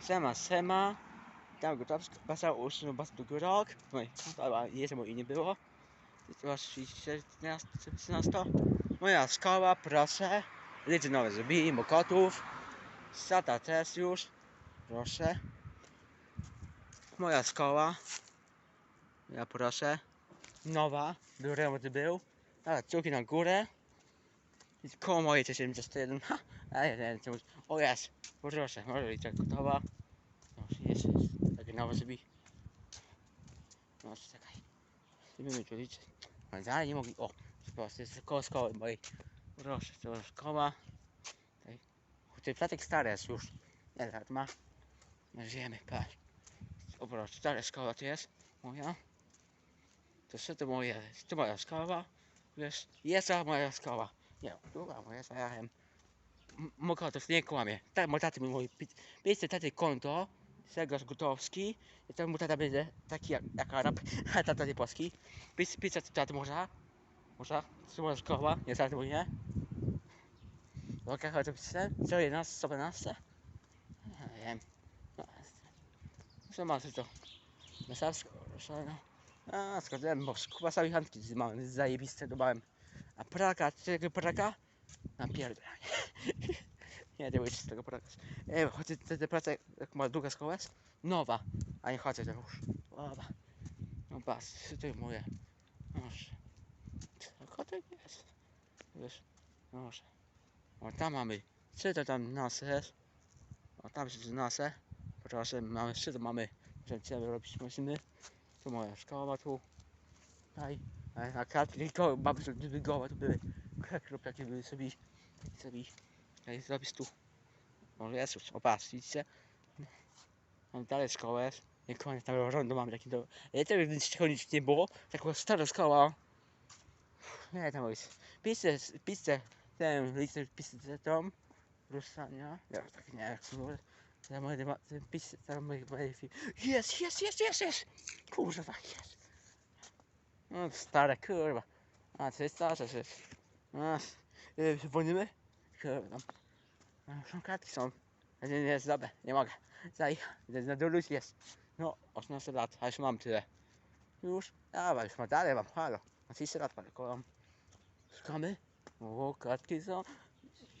Sema, sema. Tam gotowska, basa uszno, basa drugi rok. No ale jeszcze i nie było. To masz 16. Moja szkoła, proszę. Liczy nowe zrobili, mokotów. Sata też już. Proszę. Moja szkoła. Ja proszę. Nowa. Był remont był. Ale ciuki na górę. I koło mojej 71. Ha! A ja nie wiem, O jest. Proszę, może być tak gotowa. No, jest, jest. Takie nowe zrobi. No, czekaj. Wiem, czy liczyć. Ale nie mogli. O, proszę, jest koło szkoły mojej. Proszę, to szkoła. Tutaj. Chociaż platek stary jest już. Ile lat ma? No, Żyjemy, patrz. O proszę, stara szkoła to jest. Moja. To co to? To moja szkoła. Wiesz, jest moja szkoła. Nie, druga moja, co ja Mokotów, nie kłamie. Tak, mój taty mi mówi, piszcie taty konto, Sergosz Gutowski, i to mój tata będzie taki jak, jak Arab, a tata nie polski. Pisz, piszcie taty można? Można? Co moja szkoła? Nie nie? Okej, chodź, piszcie. Co 11, co 11? Nie wiem. No, Co masz to? Na Sarsko, no. A, skończyłem, bo kupa sami handki mam, zajebiste dobałem. A praka, czego praka? Napierdalaj. Nie, nie wyjść z tego praka. Ej, choć te, te prace, jak ma druga szkoła jest? Nowa, a nie chodzę to już. Nowa. No to jest moje. Noż. Kotek jest. Wiesz, noż. O, tam mamy. Co to tam nas jest? O, tam jest nasę. Proszę, mamy, co to mamy? Że co robić musimy? Tu moja szkoła tu. Tutaj. A na kartki to tu gdyby gołe, to były krop takie były sobie sobie tutaj zrobić tu. O Jezus, o patrz, widzicie? Mam dalej szkołę. Nie koniec tego rządu mamy taki do. Ja niczego nic nie było. Taka stara szkoła. Nie tam jest. Piszcie, piszcie ten listę, piszcie tą. Ruszania. Ja tak nie jak mówię. Ja moje piszcie tam moje filmy. Jest, jest, jest, jest, jest! Kurwa, jest. No stare kurwa. A co jest starsze rzecz. A, yy, dzwonimy? Kurwa. A, Są kartki są. A Nie, jest dobre, nie mogę. Zaj, na dolu jest. No, 18 lat, a już mam tyle. Już? Dobra, już ma dalej mam, halo. Na 30 lat parę kołam. Szukamy? O, kartki są.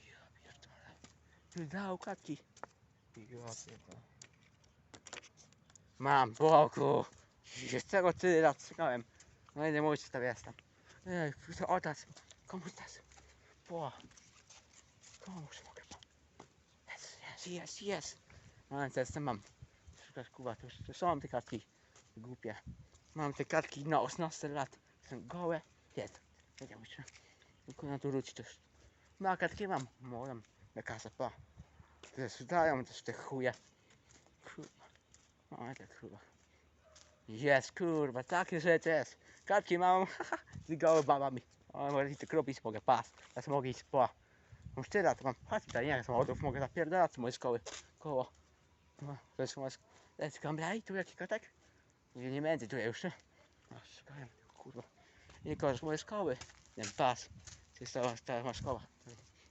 Ja pierdolę. Ty dał kartki. Ja pierdolę. Mam, Bogu. Jest tego tyle lat czekałem. No i nie mówić, że tam jestem. Ej, to otas. Komuś tas. Po. Komuś mogę po. Jest, jest, jest, jest. No i teraz to mam. Szukać kuba, to, już- to są te kartki. Głupie. Mam te kartki na 18 lat. Są gołe. Jest. Wiedział się. Tylko na tu wróci też. No a kartki mam. Moją. Na kasę, pa. Też dają też te chuje. Kurwa. O, te kurwa. Jest, kurwa, takie rzeczy jest. Kartki mam, z goły babami. O, może i te kropić mogę, pas. Teraz mogę iść po. Mam 4 lata, mam tutaj, nie, samochodów mogę zapierdalać z mojej szkoły. Koło. No, jest moja szkoła. Lecz kamraj, tu jaki kotek? Nie, nie będzie tu już? No, szukałem, kurwa. Nie korzyść mojej szkoły. Ten pas. To jest ta moja szkoła.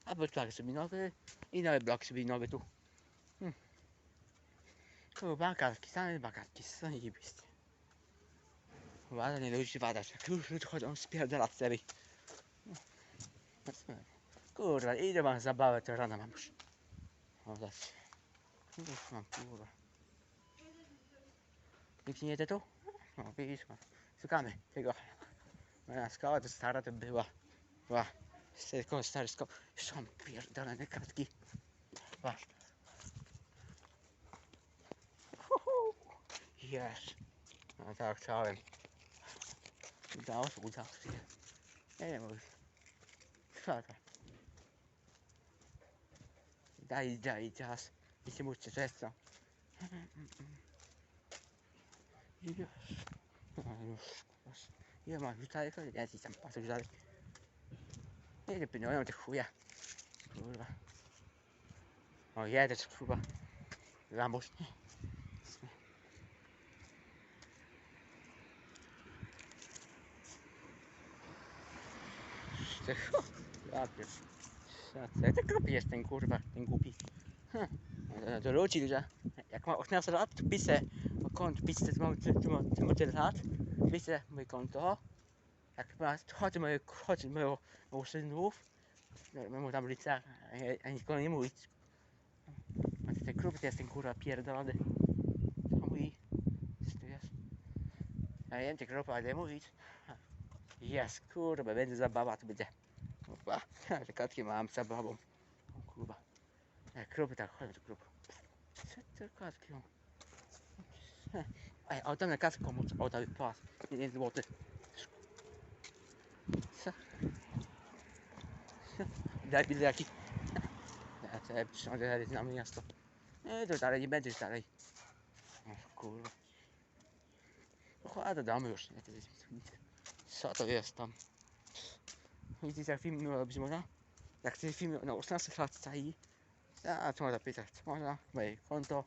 A tak sobie nowy i nowy blok sobie nowy tu. Hmm. Kurwa, kartki, same bakartki, są jebiste. Ładnie nie ludzi wadać, jak już chodzą spierdalać sobie. Kurwa, idę mam zabawę, to rano mam już. Mam, kurwa. Nikt nie jedzie tu? No, widzisz, mam. Szukamy tego. Moja skała to stara to była. Była. Tylko stary skał. Mam pierdolone kartki. Patrz. Jest. No tak chciałem. Udało się, udało się. Nie wiem, już. Daj, daj czas. I się muszę często. Już. No już. już. Ja mam już daleko, ja ci tam patrzę już dalej. Nie, nie te chuje. Kurwa. O, jedę, kurwa. Ty- Ja pier... Ja, co, to głupi jest ten kurwa, ten głupi. Hm. Do ludzi, że jak ma 18 lat, to pisze o konto, pisze, to mam, to mam, to mam tyle lat, pisze moje konto. Jak ma, chodzi moje, chodzi moją, moją synów, mam tam lica, a nikogo nie mówić. A ty ten klub to jest ten kurwa pierdolony. To mój, co to jest? Ja wiem, te klub, ale mówić. Jest, kurwa, będzie zabawa, to będzie. Kurwa, te katki mam z zabawą. O kurwa. E, Kluby tak, chodź do. Co te katki mam? Ej, tam na katkę komuś oddał pas. 1 złoty. Co? Daj mi jaki. Ja na miasto. Nie, to dalej nie będziesz dalej. O kurwa. No chodź do domu już. Co to jest tam? Widzicie jak film robić można? Jak ten film na 18 lat stoi, a co można pisać? Można moje konto,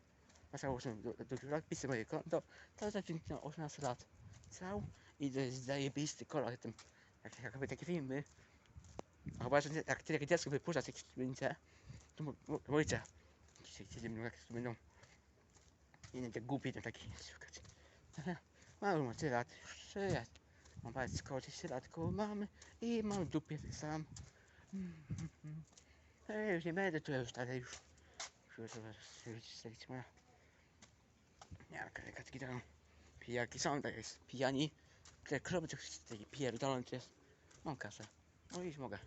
można użyć do, do, pisać moje konto, to jest film na 18 lat. Cał i to jest zajebisty kolor tym, jak, jakby takie filmy. A chyba, że nie- jak ty takie dziecko wypuszczasz jak zdjęcie, to mówicie, dzisiaj siedzimy jak to będą jeden tak głupi, ten taki, szukać. Mam już tyle lat, już jest. Mam bardzo koło 10 lat koło mamy i mam dupie sam. Ej, już nie będę tu już dalej już. Już zostawić moja. Nie, ale katki tam. Pijaki są, tak jest pijani. Te kroby to taki pierdolą to jest. Mam kasę. No iść mogę.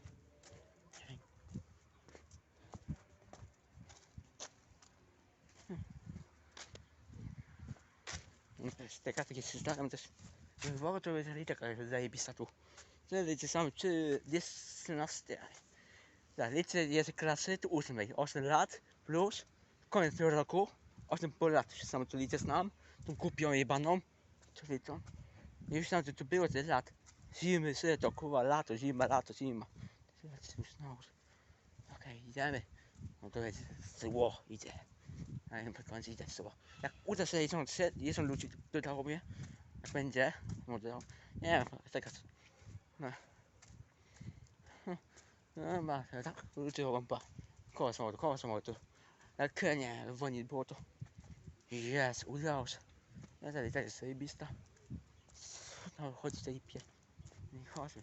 No to jest taka takie system też. Wywoła to jest taka zajebista tu. Liczy sam czy jest 13. Tak, liczę jest klasy tu 8, 8 lat plus koniec roku 8,5 lat się sam tu liczę znam, tą kupią jebaną. I już tam to tu było tyle lat. Zimy, sobie to kurwa, lato, zima, lato, zima. Lat już znowu. Okej, idziemy. No to jest zło, idzie. A ja po końcu idę zło. Jak uda się jedzą, jedzą ludzi dodało mnie, będzie, może, nie wiem, taka no. No ma, tak, ludzie mam pa. Koło samochodu, koło samochodu. Jak nie, woni było to. Jest, udało się. Ja dalej, dalej, zajebista. No, chodź tutaj pie. Nie chodźmy.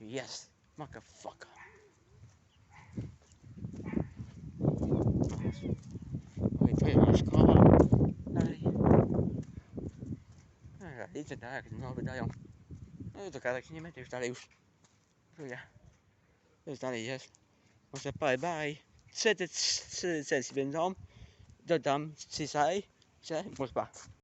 Jest, motherfucker. Oj, to jest szkoła. Dalej. Idzie tak, no wydają. No to gadać nie będę już dalej już. Czuję. Już dalej jest. Może bye bye. Trzy trzy licencje będą. Dodam dzisiaj, że może